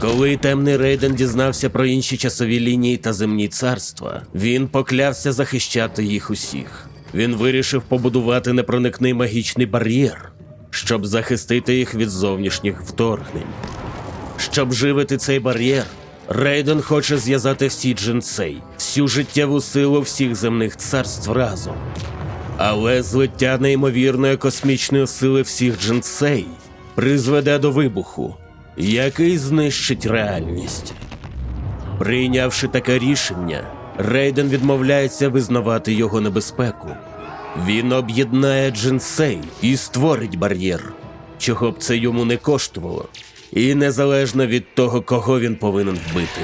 Коли темний Рейден дізнався про інші часові лінії та земні царства, він поклявся захищати їх усіх. Він вирішив побудувати непроникний магічний бар'єр, щоб захистити їх від зовнішніх вторгнень. Щоб живити цей бар'єр, Рейден хоче зв'язати всі джинсей, всю життєву силу всіх земних царств разом. Але злиття неймовірної космічної сили всіх джинсей призведе до вибуху, який знищить реальність. Прийнявши таке рішення, Рейден відмовляється визнавати його небезпеку. Він об'єднає джинсей і створить бар'єр, чого б це йому не коштувало, і незалежно від того, кого він повинен вбити.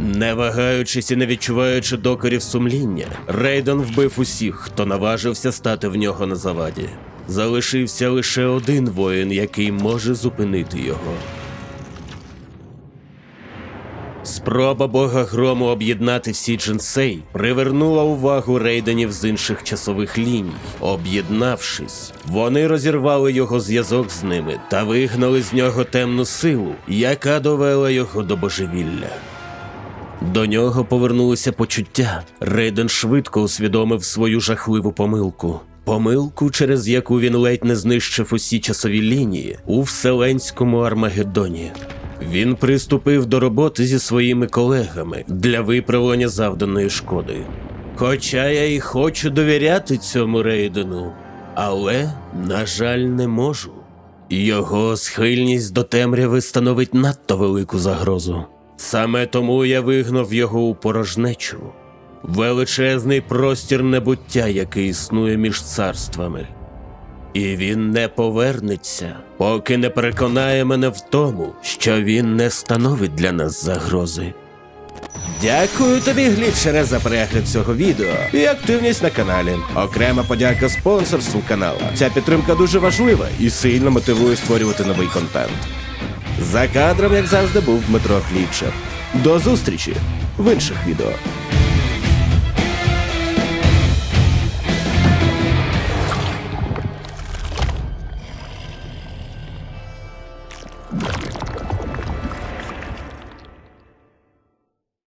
Не вагаючись і не відчуваючи докорів сумління, Рейден вбив усіх, хто наважився стати в нього на заваді. Залишився лише один воїн, який може зупинити його. Спроба бога грому об'єднати всі джинсей привернула увагу рейденів з інших часових ліній. Об'єднавшись, вони розірвали його зв'язок з ними та вигнали з нього темну силу, яка довела його до божевілля. До нього повернулося почуття. Рейден швидко усвідомив свою жахливу помилку. Помилку, через яку він ледь не знищив усі часові лінії у вселенському Армагеддоні. Він приступив до роботи зі своїми колегами для виправлення завданої шкоди. Хоча я і хочу довіряти цьому Рейдену, але, на жаль, не можу. Його схильність до темряви становить надто велику загрозу. Саме тому я вигнав його у порожнечу. Величезний простір небуття, який існує між царствами. І він не повернеться, поки не переконає мене в тому, що він не становить для нас загрози. Дякую тобі, глітчере, за перегляд цього відео і активність на каналі. Окрема подяка спонсорству каналу. Ця підтримка дуже важлива і сильно мотивує створювати новий контент. За кадром, як завжди, був Дмитро Глітчер. До зустрічі в інших відео. you